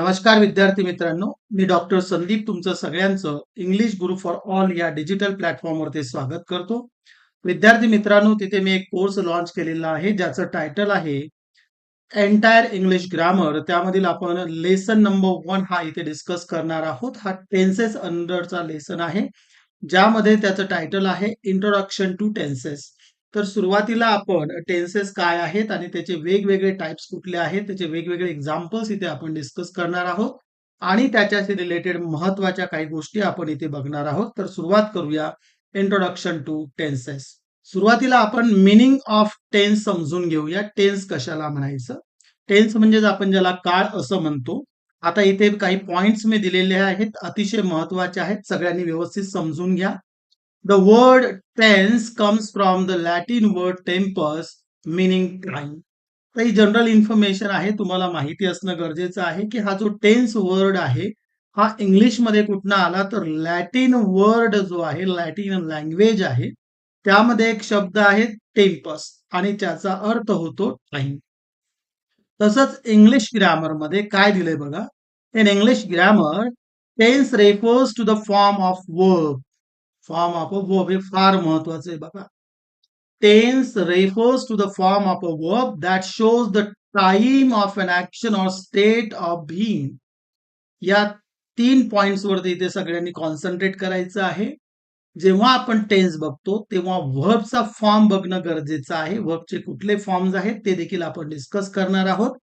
नमस्कार विद्यार्थी मित्रांनो मी डॉक्टर संदीप तुमचं सगळ्यांचं इंग्लिश गुरु फॉर ऑल या डिजिटल प्लॅटफॉर्मवरती स्वागत करतो. विद्यार्थी मित्रांनो तिथे मी एक कोर्स लॉन्च केलेला आहे ज्याचं टायटल आहे एंटायर इंग्लिश ग्रामर त्यामधील आपण लेसन नंबर वन हा इथे डिस्कस करणार आहोत. हा टेन्सेस अंडरचा लेसन आहे ज्यामध्ये त्याचं टायटल आहे इंट्रोडक्शन टू टेन्सेस तर सुरुवातीला आपण टेन्सेस काय आहेत आणि त्याचे वेगवेगळे टाइप्स कुठले आहेत त्याचे वेगवेगळे एक्झाम्पल्स इथे आपण डिस्कस करणार आहोत. आणि त्याच्याशी रिलेटेड महत्त्वाच्या काही गोष्टी आपण इथे बघणार आहोत. तर सुरुवात करूया इंट्रोडक्शन टू टेन्सेस सुरुवातीला आपण मिनिंग ऑफ टेन्स समजून घेऊया. टेन्स कशाला म्हणायचं? टेन्स म्हणजे आपण ज्याला काळ असं म्हणतो. आता इथे काही पॉइंट्स मी दिलेले आहेत अतिशय महत्त्वाचे आहेत. सगळ्यांनी व्यवस्थित समजून घ्या. The word tense comes from the Latin word tempus meaning time. तर ही जनरल इन्फॉर्मेशन आहे तुम्हाला माहिती असणं गरजेचं आहे की हा जो टेन्स वर्ड आहे हा इंग्लिशमध्ये कुठनं आला तर लॅटिन वर्ड जो आहे लॅटिन लँग्वेज आहे त्यामध्ये एक शब्द आहे टेम्पस आणि त्याचा अर्थ होतो टाइम तसंच इंग्लिश ग्रॅमरमध्ये काय दिलंय बघा? In English grammar tense refers to the form of work form of a verb हे फार महत्वाचं आहे बघा tense refers to the form of a verb that shows the time of an action or state of being या तीन points वरती इथे सगळ्यांनी कॉन्सन्ट्रेट करायचं आहे. जेव्हा आपण टेन्स बघतो तेव्हा व्हर्बचा फॉर्म बघणं गरजेचं आहे. व्हर्बचे कुठले फॉर्म्स आहेत ते देखील आपण डिस्कस करणार आहोत.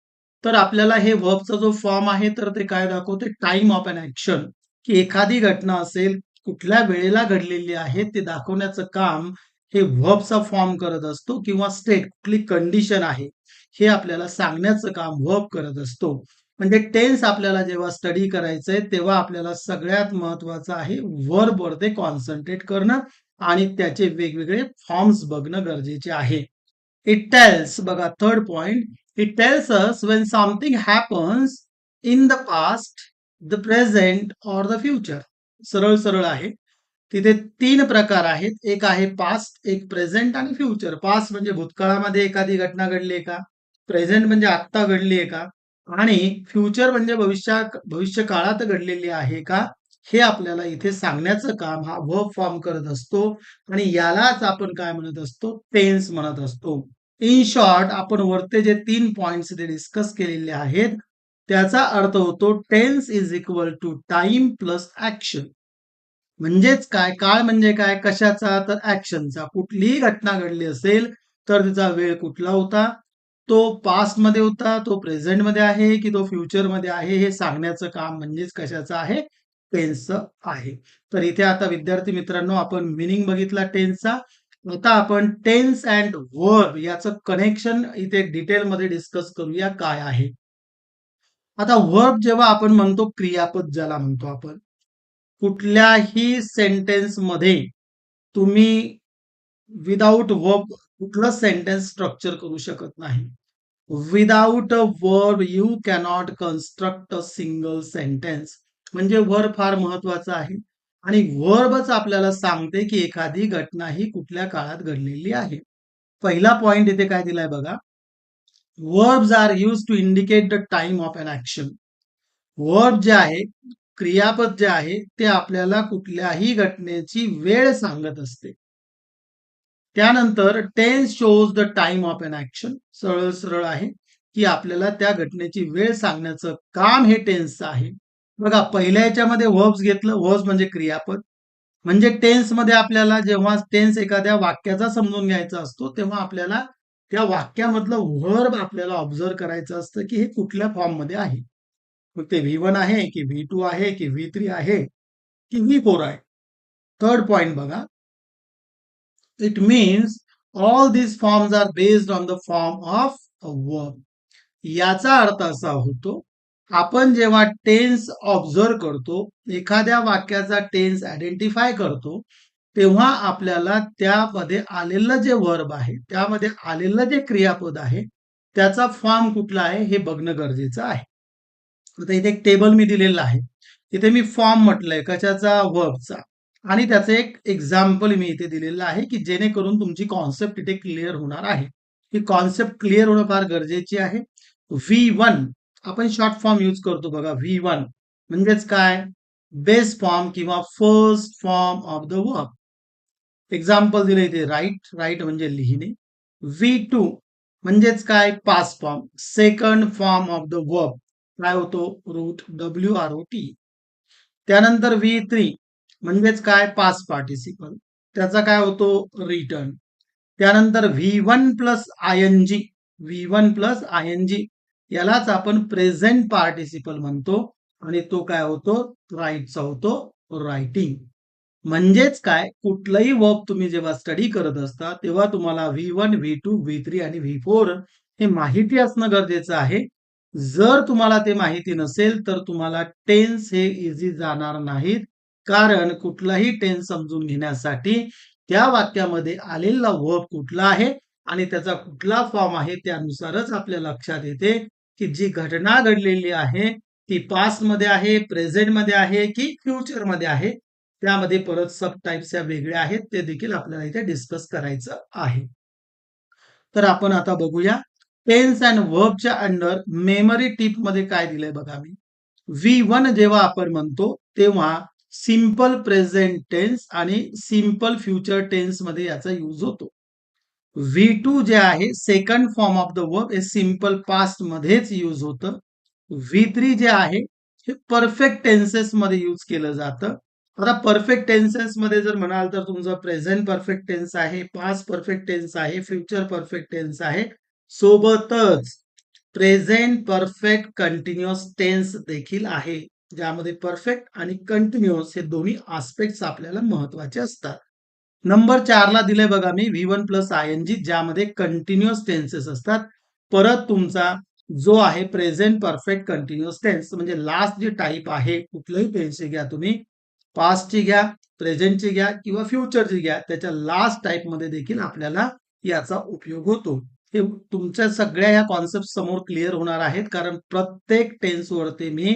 तर आपल्याला हे व्हर्बचा जो फॉर्म आहे तर ते काय दाखवते? टाइम ऑफ अन ऍक्शन की एखादी घटना असेल कुठल्या वेळेला घडलेली आहे ते दाखवण्याचं काम हे व्हर्बचा फॉर्म करत असतो किंवा स्टेट कुठली कंडिशन आहे हे आपल्याला सांगण्याचं काम व्हर्ब करत असतो. म्हणजे टेन्स आपल्याला जेव्हा स्टडी करायचंय तेव्हा आपल्याला सगळ्यात महत्वाचं आहे वर्ब वर ते कॉन्सन्ट्रेट करणं आणि त्याचे वेगवेगळे फॉर्म्स बघणं गरजेचे आहे. इट टेल्स बघा third point it tells us when something happens in the past the present or the future सरळ सरळ आहे तिथे तीन प्रकार आहेत. एक आहे पास्ट एक प्रेझेंट आणि फ्युचर पास्ट म्हणजे भूतकाळामध्ये एखादी घटना घडली आहे का? प्रेझेंट म्हणजे आत्ता घडली आहे का? आणि फ्युचर म्हणजे भविष्या भविष्य काळात घडलेली आहे का? हे आपल्याला इथे सांगण्याचं काम हा वर्ब फॉर्म करत असतो. आणि यालाच आपण काय म्हणत असतो? टेन्स म्हणत असतो. इन शॉर्ट आपण वरते जे तीन पॉइंट्स डिस्कस केलेले आहेत त्याचा अर्थ होतो tense is equal to time plus action म्हणजेच काय? काळ म्हणजे काय? कशाचा? तर ऍक्शनचा कुठलीही घटना घडली असेल तर तिचा वेळ कुठला होता? तो पास्टमध्ये होता तो प्रेझेंटमध्ये आहे की तो फ्युचरमध्ये आहे? हे सांगण्याचं काम म्हणजेच कशाचं आहे? टेन्सचं आहे. तर इथे आता विद्यार्थी मित्रांनो आपण मिनिंग बघितला टेन्सचा आता आपण टेन्स अँड वर्ब याचं कनेक्शन इथे डिटेलमध्ये डिस्कस करूया काय आहे. आता वर्ब जेव्हा आपण म्हणतो क्रियापद ज्याला म्हणतो आपण कुठल्याही सेंटेन्समध्ये तुम्ही विदाऊट वर्ब कुठलं सेंटेन्स स्ट्रक्चर करू शकत नाही. Without a verb you cannot construct a single sentence म्हणजे वर्ब फार महत्वाचं आहे. आणि वर्बच आपल्याला सांगते की एखादी घटना ही कुठल्या काळात घडलेली आहे. पहिला पॉइंट इथे काय दिलाय बघा. Verbs are use to indicate the time of an action verb जे आहे क्रियापद जे आहे ते आपल्याला कुठल्याही घटनेची वेळ सांगत असते. त्यानंतर tense shows the time of an action सरळ सरळ आहे की आपल्याला त्या घटनेची वेळ सांगण्याचं काम हे टेन्सचं आहे. बघा पहिल्या याच्यामध्ये वर्ब्स घेतलं वर्ब्स म्हणजे क्रियापद. म्हणजे टेन्समध्ये आपल्याला जेव्हा टेन्स एखाद्या वाक्याचा समजून घ्यायचा असतो तेव्हा आपल्याला त्या वाक्यामधलं वर्ब आपल्याला ऑब्झर्व करायचं असतं की हे कुठल्या फॉर्ममध्ये आहे? मग ते व्ही वन आहे की व्ही टू आहे की व्ही थ्री आहे की व्ही फोर आहे? थर्ड पॉइंट बघा. It means all these forms are based on the form of a verb याचा अर्थ असा होतो आपण जेव्हा टेन्स ऑब्झर्व करतो एखाद्या वाक्याचा टेन्स आयडेंटिफाय करतो तेव्हा आपल्याला त्यामध्ये आलेलं जे वर्ब आहे त्यामध्ये आलेलं जे क्रियापद आहे त्याचा फॉर्म कुठला आहे हे बघणं गरजेचं आहे. आता इथे एक टेबल मी दिलेलं आहे. इथे मी फॉर्म म्हटलंय कशाचा? वर्बचा आणि त्याचं एक एक्झाम्पल मी इथे दिलेलं आहे की जेणेकरून तुमची कॉन्सेप्ट इथे क्लिअर होणार आहे. ही कॉन्सेप्ट क्लिअर होणं फार गरजेची आहे. व्ही वन आपण शॉर्ट फॉर्म यूज करतो बघा व्ही वन म्हणजेच काय? बेस फॉर्म किंवा first form of the verb example दिले इथे राईट राईट म्हणजे लिहिणे. व्ही टू म्हणजेच काय? Past form second form of the verb काय होतो? Root W R O T त्यानंतर व्ही थ्री म्हणजेच काय? पास पार्टिसिपल त्याचा काय होतो? रिटर्न त्यानंतर V one plus I N G V one plus I N G यालाच आपण प्रेझेंट पार्टिसिपल म्हणतो. आणि तो काय होतो? राईटचा होतो. रायटिंग म्हणजेच काय? कुठलंही वर्क तुम्ही जेव्हा स्टडी करत असता तेव्हा तुम्हाला V one V two V three आणि व्ही फोर हे माहिती असणं गरजेचं आहे. जर तुम्हाला ते माहिती नसेल तर तुम्हाला टेन्स हे इझी जाणार नाहीत. कारण कुठलाही टेन्स समजून घेण्यासाठी त्या वाक्यामध्ये आलेला वर्ब कुठला आहे आणि त्याचा कुठला फॉर्म आहे त्यानुसारच आपल्या लक्षात येते की जी घटना घडलेली आहे ती पास्टमध्ये आहे प्रेझेंटमध्ये आहे की फ्युचरमध्ये आहे. त्यामध्ये परत सब टाईप्स या वेगळ्या आहेत ते देखील आपल्याला इथे डिस्कस करायचं आहे. तर आपण आता बघूया. टेन्स अँड वर्बच्या अंडर मेमरी टिपमध्ये काय दिलंय बघा मी. व्ही वन जेव्हा आपण म्हणतो तेव्हा सिंपल प्रेझेंट टेन्स आणि सिंपल फ्युचर टेन्समध्ये याचा यूज होतो. व्ही टू जे आहे second form of the verb हे सिंपल पास्ट मध्येच यूज होतं. व्ही थ्री जे आहे हे परफेक्ट टेन्सेस मध्ये यूज केलं जातं. आता परफेक्ट टेन्सेस मध्ये जर म्हणाल तर तुमचं प्रेझेंट परफेक्ट टेन्स आहे पास्ट परफेक्ट टेन्स आहे फ्युचर परफेक्ट टेन्स आहे. सोबतच प्रेझेंट परफेक्ट कंटिन्युअस टेन्स देखील आहे ज्यामध्ये परफेक्ट आणि कंटिन्युअस हे दोन्ही आस्पेक्ट आपल्याला महत्त्वाचे असतात. नंबर चारला दिले बघा मी V one plus I N G ज्यामध्ये कंटिन्युअस टेन्सेस असतात. परत तुमचा जो आहे प्रेझेंट परफेक्ट कंटिन्युअस टेन्स म्हणजे लास्ट जे टाईप आहे कुठलंही टेन्स घ्या तुम्ही पास्टची घ्या प्रेझेंटची घ्या किंवा फ्युचरची घ्या त्याच्या लास्ट टाईपमध्ये देखील आपल्याला याचा उपयोग होतो. हे तुमच्या सगळ्या या कॉन्सेप्ट समोर क्लिअर होणार आहेत कारण प्रत्येक टेन्स वरती मी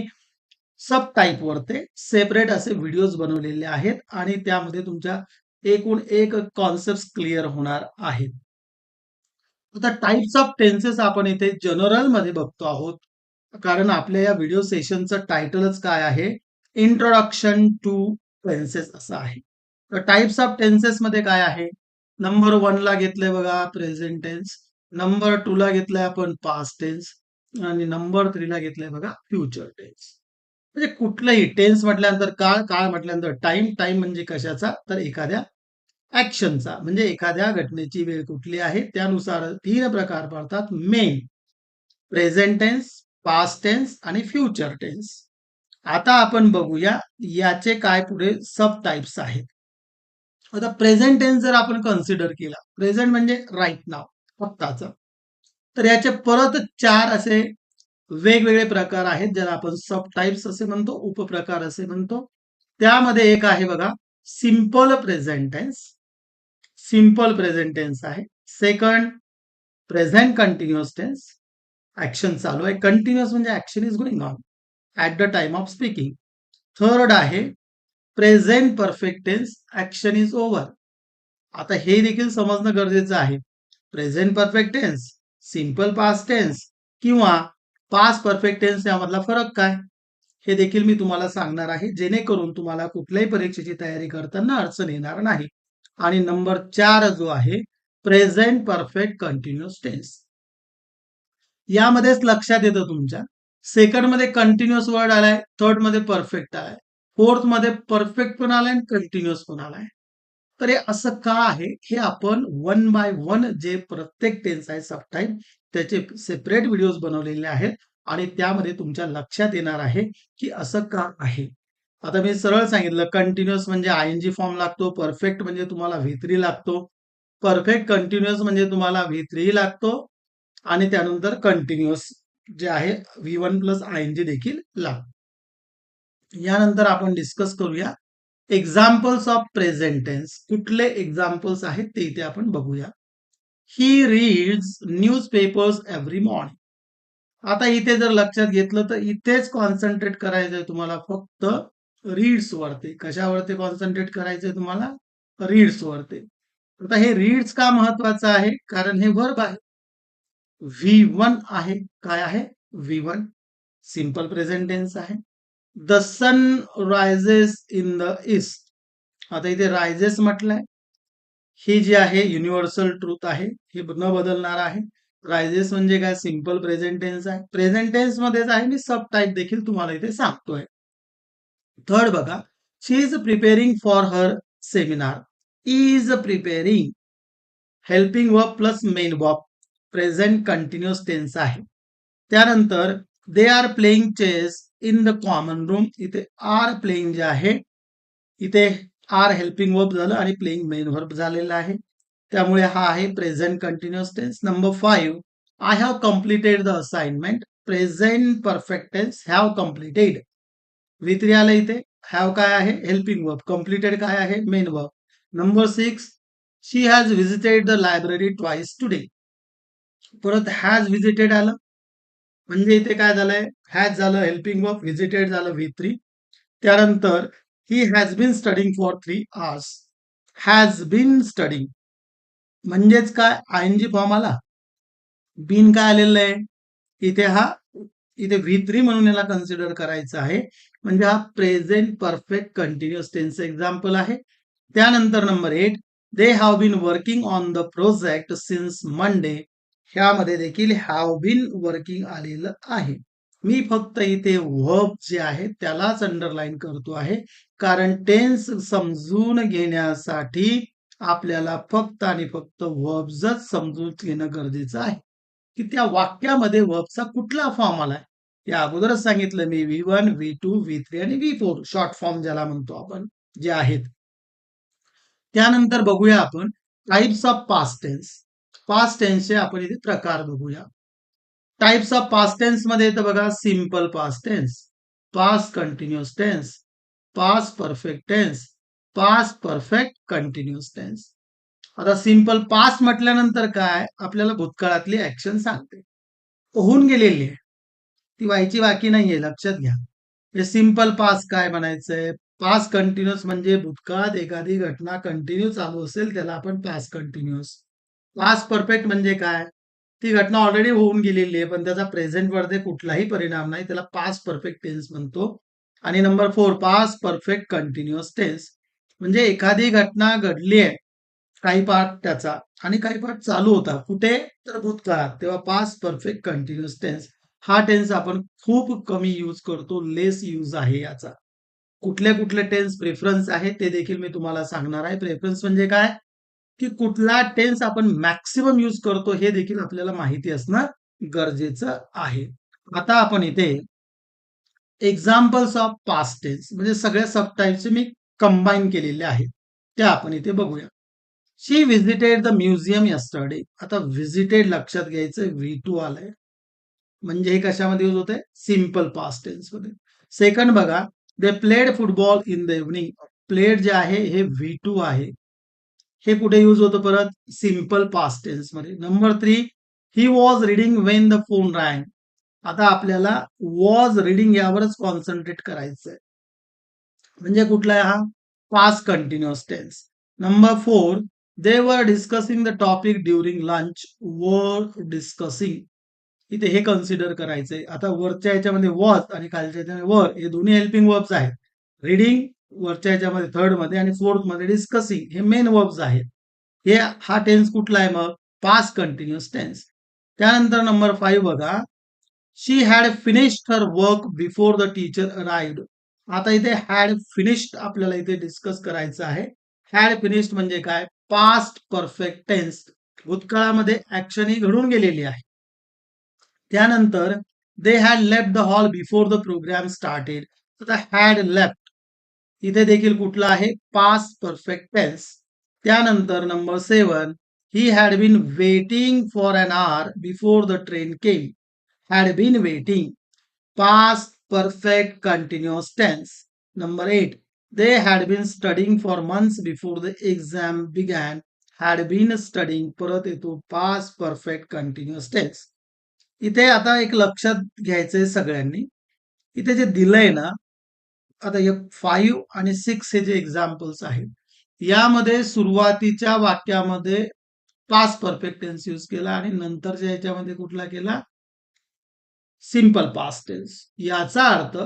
सब टाईपवरती सेपरेट असे व्हिडिओज बनवलेले आहेत आणि त्यामध्ये तुमच्या एकूण एक कॉन्सेप्ट क्लिअर होणार आहेत. आता टाइप्स ऑफ टेन्सेस आपण इथे जनरलमध्ये बघतो आहोत कारण आपल्या या व्हिडिओ सेशनचं टायटलच काय आहे? इंट्रोडक्शन टू टेन्सेस असं आहे. तर टाइप्स ऑफ टेन्सेस मध्ये काय आहे? नंबर वन ला घेतलंय बघा प्रेझेंट टेन्स नंबर टू ला घेतलंय आपण पास्ट टेन्स आणि नंबर थ्री ला घेतलंय बघा फ्युचर टेन्स म्हणजे कुठलंही टेन्स म्हटल्यानंतर काळ काळ म्हटल्यानंतर टाइम टाइम म्हणजे कशाचा? तर एखाद्या ऍक्शनचा म्हणजे एखाद्या घटनेची वेळ कुठली आहे? त्यानुसार तीन प्रकार पडतात. Main present tense past tense आणि फ्युचर टेन्स आता आपण बघूया याचे काय पुढे सब टाइप्स आहेत. आता प्रेझेंट टेन्स जर आपण कन्सिडर केला प्रेझेंट म्हणजे राईट नाव आत्ताचं. तर याचे परत चार असे वेगवेगळे प्रकार आहेत ज्याला आपण सब टाइप्स असे म्हणतो उपप्रकार असे म्हणतो. त्यामध्ये एक आहे बघा simple present tense present tense present tense आहे. Second present continuous tense action चालू आहे. कंटिन्युअस म्हणजे action is going on at the time of speaking third आहे present perfect tense action is over आता हे देखील समजणं गरजेचं आहे. Present perfect tense simple past tense किंवा पास्ट परफेक्ट टेन्स यामधला फरक काय? हे देखील मी तुम्हाला सांगणार आहे जेणेकरून तुम्हाला कुठल्याही परीक्षेची तयारी करताना अडचण येणार नाही. आणि नंबर चार जो आहे प्रेझेंट परफेक्ट कंटिन्युअस टेन्स यामध्येच लक्षात येतं तुमच्या सेकंडमध्ये कंटिन्युअस वर्ड आलाय. थर्डमध्ये परफेक्ट आलाय. फोर्थमध्ये परफेक्ट पण आलाय आणि कंटिन्युअस पण आलाय. तर हे असं का आहे? हे आपण वन बाय वन जे प्रत्येक टेन्स आहे सबटाईम त्याचे सेपरेट व्हिडिओज बनवलेले आहेत. आणि त्यामध्ये तुमच्या लक्षात येणार आहे की असं का आहे. आता मी सरळ सांगितलं कंटिन्युअस म्हणजे आय एन जी फॉर्म लागतो परफेक्ट म्हणजे तुम्हाला व्ही लागतो. परफेक्ट कंटिन्युअस म्हणजे तुम्हाला व्ही लागतो. आणि त्यानंतर कंटिन्युअस जे आहे V one plus I N G देखील लागू यानंतर आपण डिस्कस करूया एक्झाम्पल्स ऑफ प्रेझेंट टेन्स कुठले एक्झाम्पल्स आहेत ते इथे आपण बघूया. He reads newspapers every morning आता इथे जर लक्षात घेतलं तर इथेच कॉन्सन्ट्रेट करायचंय तुम्हाला फक्त रीड्स वरती. कशावरती कॉन्सन्ट्रेट करायचंय तुम्हाला? रीड्स वरती. आता हे रीड्स का महत्वाचं आहे? कारण हे वर्ब आहे. व्ही वन आहे. काय आहे? V one simple present tense आहे. The sun rises in the east आता इथे रायझेस म्हटलंय. ही जी आहे युनिव्हर्सल ट्रूथ आहे. हे न बदलणार आहे. रायझेस म्हणजे काय? सिंपल प्रेझेंट टेन्स आहे. प्रेझेंट टेन्स मध्येच आहे. मी सब टाईप देखील तुम्हाला इथे सांगतोय. थर्ड बघा. She is preparing for her seminar is preparing helping verb plus main verb present continuous tense आहे. त्यानंतर they are playing chess in the common room इथे आर प्लेइंग जे आहे इथे आर हेल्पिंग वर्ब झालं आणि प्लेइंग मेन वर्ब झालेलं आहे. त्यामुळे हा आहे present continuous tense number five I have completed the assignment present perfect tense have completed V three आलं इथे. हॅव काय आहे? हेल्पिंग वर्ब कम्प्लिटेड काय आहे? Main verb number six she has visited the library twice today परत has visited आलं. म्हणजे इथे काय झालंय? हॅज झालं हेल्पिंग वर्ब व्हिजिटेड झालं व्ही थ्री त्यानंतर he has been studying for three hours has been studying म्हणजेच काय? आय एन जी फॉर्म आला. बीन काय आलेलं आहे? इथे हा इथे व्ही थ्री म्हणून याला कन्सिडर करायचं आहे. म्हणजे हा present perfect continuous tense example आहे. त्यानंतर number eight they have been working on the project since Monday ह्यामध्ये देखील हॅव बीन वर्किंग आलेलं आहे. मी फक्त इथे व्हर्ब जे आहे त्यालाच अंडरलाईन करतो आहे. कारण टेन्स समजून घेण्यासाठी आपल्याला फक्त आणि फक्त वर्ब्सच समजून घेणं गरजेचं आहे. की त्या वाक्यामध्ये व्हर्बचा कुठला फॉर्म आलाय? या अगोदरच सांगितलं मी V one V two V three आणि व्ही फोर शॉर्ट फॉर्म ज्याला म्हणतो आपण जे आहेत. त्यानंतर बघूया आपण types of past tense past टेन्सचे आपण इथे प्रकार बघूया. टाइप्स ऑफ पास्ट टेन्समध्ये येतं बघा simple past tense past continuous tense past perfect tense past perfect continuous tense आता सिंपल पास्ट म्हटल्यानंतर काय? आपल्याला भूतकाळातली ऍक्शन सांगते. होऊन गेलेली आहे. ती व्हायची बाकी नाहीये लक्षात घ्या. हे सिंपल पास काय म्हणायचंय? पास्ट कंटिन्युअस म्हणजे भूतकाळात एखादी घटना कंटिन्यू चालू असेल त्याला आपण पास्ट कंटिन्युअस पास्ट परफेक्ट म्हणजे काय? ती घटना ऑलरेडी होऊन गेलेली आहे पण त्याचा प्रेझेंट वरती कुठलाही परिणाम नाही. त्याला पास्ट परफेक्ट टेन्स म्हणतो. आणि number four past perfect continuous tense म्हणजे एखादी घटना घडली आहे काही पार्ट त्याचा आणि काही पार्ट चालू होता. कुठे? तर भूतकाळात. तेव्हा पास्ट परफेक्ट कंटिन्युअस टेन्स हा टेन्स आपण खूप कमी यूज करतो लेस यूज आहे याचा. कुठले कुठले टेन्स प्रेफरन्स आहे ते देखील मी तुम्हाला सांगणार आहे. प्रेफरन्स म्हणजे काय? की कुठला टेन्स आपण मॅक्सिमम यूज करतो हे देखील आपल्याला माहिती असणं गरजेचं आहे. आता आपण इथे एक्झाम्पल्स ऑफ पास्ट टेन्स म्हणजे सगळ्या सबटाईपचे मी कंबाईन केलेले आहेत त्या आपण इथे बघूया. She visited the museum yesterday आता व्हिजिटेड लक्षात घ्यायचं व्ही टू आलंय. म्हणजे हे कशामध्ये यूज होते सिंपल पास्ट टेन्समध्ये. सेकंड बघा they played football in the evening played जे आहे हे व्ही टू आहे. हे कुठे यूज होतं परत? Simple past टेन्समध्ये. Number three he was reading when the phone rang आता आपल्याला वॉज रिडिंग यावरच कॉन्सन्ट्रेट करायचंय. म्हणजे कुठला आहे हा? Past continuous tense number four they were discussing the topic during lunch were discussing इथे हे कन्सिडर करायचंय. आता वरच्या याच्यामध्ये वॉज आणि खालच्या याच्यामध्ये वर हे दोन्ही हेल्पिंग वर्ब्स आहेत. रिडिंग वरच्या याच्यामध्ये थर्डमध्ये आणि फोर्थमध्ये डिस्कसिंग हे मेन वर्ब्स आहेत. हे हा टेन्स कुठला आहे मग? पास कंटिन्युअस टेन्स त्यानंतर नंबर फाईव्ह बघा. She had finished her work before the teacher arrived आता इथे हॅड फिनिश्ड आपल्याला इथे डिस्कस करायचं आहे. हॅड फिनिश्ड म्हणजे काय? पास्ट परफेक्ट टेन्स भूतकाळामध्ये ऍक्शन ही घडून गेलेली आहे. त्यानंतर they had left the hall before the programme started had left इथे देखील कुठला आहे? पास परफेक्ट टेन्स त्यानंतर number seven he had been waiting for an hour before the train came had been waiting past perfect continuous tense number eight they had been studying for months before the exam began had been studying परत येतो pass perfect continuous tense इथे आता एक लक्षात घ्यायचंय सगळ्यांनी. इथे जे दिलंय ना आता एक फाईव्ह आणि सिक्स हे जे एक्झाम्पल्स आहेत यामध्ये सुरुवातीच्या वाक्यामध्ये पास परफेक्ट टेन्स यूज केला आणि नंतरच्या याच्यामध्ये कुठला केला? सिंपल पास्ट टेन्स याचा अर्थ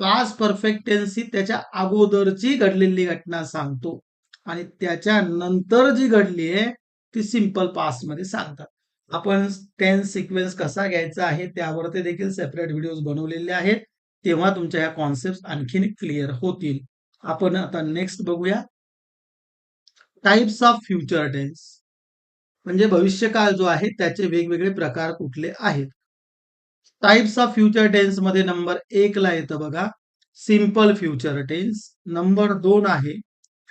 पास परफेक्ट टेन्स ही त्याच्या अगोदरची घडलेली घटना सांगतो आणि त्याच्या नंतर जी घडली आहे ती सिंपल पास्टमध्ये सांगतात. आपण टेन्स सिक्वेन्स कसा घ्यायचा आहे त्यावर ते देखील सेपरेट व्हिडिओज बनवलेले आहेत. तेव्हा तुमच्या ह्या कॉन्सेप्ट आणखीन क्लिअर होतील. आपण आता नेक्स्ट बघूया. टाइप्स ऑफ फ्युचर टेन्स म्हणजे भविष्यकाळ जो आहे त्याचे वेगवेगळे प्रकार कुठले आहेत? टाइप्स ऑफ फ्युचर टेन्समध्ये नंबर एक ला येतं बघा. सिंपल फ्युचर टेन्स नंबर दोन आहे.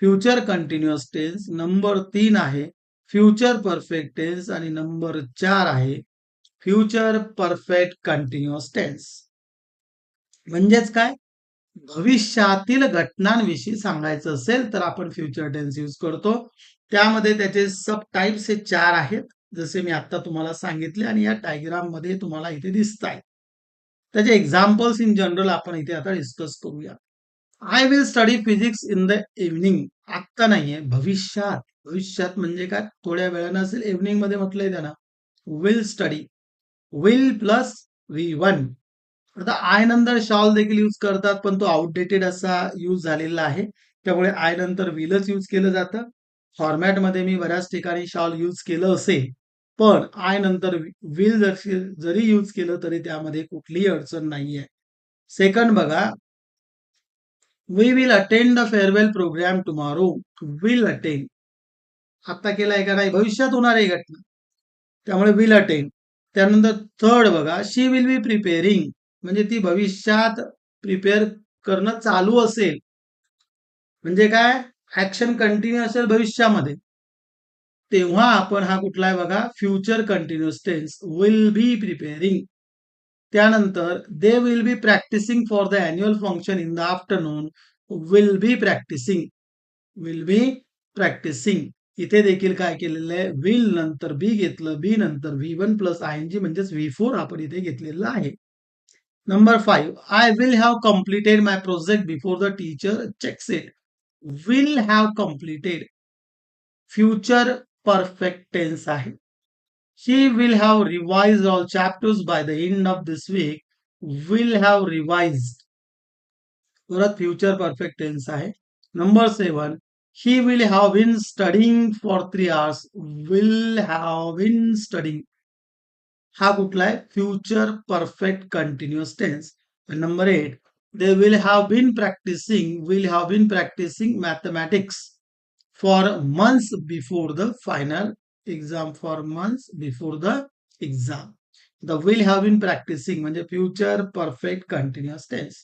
फ्युचर कंटिन्युअस टेन्स नंबर तीन आहे. फ्युचर परफेक्ट टेन्स आणि नंबर चार आहे. फ्युचर परफेक्ट कंटिन्युअस टेन्स म्हणजेच काय? भविष्यातील घटनांविषयी सांगायचं असेल तर आपण फ्युचर टेन्स यूज करतो. त्यामध्ये त्याचे सब टाईप्स हे चार आहेत जसे मी आता तुम्हाला सांगितले आणि या डायग्राममध्ये तुम्हाला इथे दिसत आहेत त्याचे एक्झाम्पल्स इन जनरल आपण इथे आता डिस्कस करूया I will study physics in the evening आत्ता नाहीये भविष्यात. भविष्यात म्हणजे काय? थोड्या वेळानं असेल इव्हनिंगमध्ये म्हटलंय त्यांना. Will study will plus V one आता आय नंतर शॉल देखील यूज करतात पण तो आउटडेटेड असा यूज झालेला आहे. त्यामुळे आय नंतर विलच यूज केलं जातं. फॉर्मॅटमध्ये मी बऱ्याच ठिकाणी शॉल यूज केलं असेल पण आय नंतर विल जरी यूज केलं तरी त्यामध्ये कुठलीही अडचण नाहीये. सेकंड बघा we will attend the farewell programme tomorrow will attend आता केलाय का नाही? भविष्यात होणार आहे घटना. त्यामुळे विल अटेंड त्यानंतर थर्ड बघा शी विल बी प्रिपेअरिंग म्हणजे ती भविष्यात प्रिपेअर करणं चालू असेल. म्हणजे काय? ऍक्शन कंटिन्यू असेल भविष्यामध्ये. तेव्हा आपण हा कुठला आहे बघा? Future continuous tense will be preparing त्यानंतर they will be practicing for the annual function in the afternoon will be practicing will be practicing इथे देखील काय केलेलं आहे? विल नंतर बी घेतलं. बी नंतर V one plus I N G म्हणजेच व्ही फोर आपण इथे घेतलेलं आहे. number five I will have completed my project before the teacher checks it will have completed future perfect tense आहे she will have revise all chapters by the end of this week will have revise परत future perfect tense आहे number seven he will have been studying for three hours will have been studying हा कुठला आहे? Future perfect continuous tense number eight they will have been practising will have been practising mathematics for months before the final exam for months before the exam they will have been practising म्हणजे future perfect continuous tense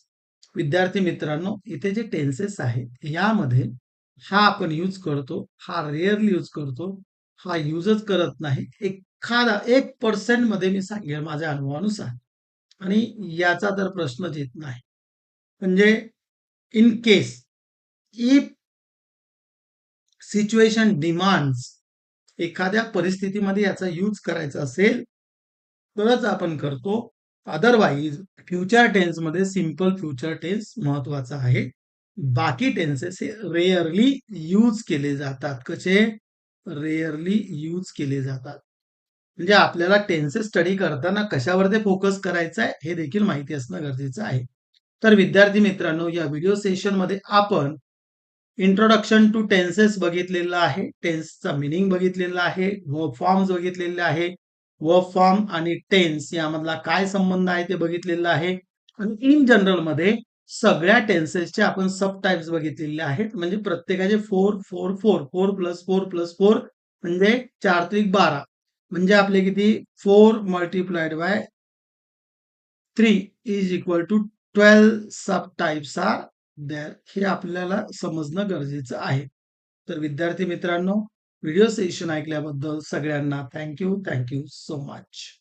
विद्यार्थी मित्रांनो इथे जे tenses आहेत यामध्ये हा आपण use करतो हा रेअरली यूज करतो हा यूजच करत नाही एक एखादा एक पर्सेंटमध्ये मी सांगेल माझ्या अनुभवानुसार. आणि याचा तर प्रश्नच येत नाही. म्हणजे in case if situation demands एखाद्या परिस्थितीमध्ये याचा यूज करायचा असेल तरच आपण करतो. अदरवाईज फ्युचर टेन्समध्ये सिंपल फ्युचर टेन्स महत्त्वाचा आहे. बाकी टेन्सेस हे रेअरली यूज केले जातात. कसे? रेअरली यूज केले जातात. म्हणजे आपल्याला टेन्सेस स्टडी करताना कशावर ते फोकस करायचं आहे हे देखील माहिती असणं गरजेचं आहे. तर विद्यार्थी मित्रांनो या व्हिडिओ सेशनमध्ये आपण इंट्रोडक्शन टू टेन्सेस बघितलेलं आहे टेन्सचा मिनिंग बघितलेला आहे वर्ब फॉर्म्स बघितलेले आहे वर्ब फॉर्म आणि टेन्स यामधला काय संबंध आहे ते बघितलेलं आहे. आणि इन जनरलमध्ये सगळ्या टेन्सेसचे आपण सब टाईप्स बघितलेले आहेत. म्हणजे प्रत्येकाचे four four four four plus four plus four म्हणजे चार त्रिक बारा. म्हणजे आपले किती? Four multiplied by three is equal to twelve sub types are there. हे आपल्याला समजणं गरजेचं आहे. तर विद्यार्थी मित्रांनो व्हिडिओ सेशन ऐकल्याबद्दल सगळ्यांना थँक्यू थँक्यू सो मच.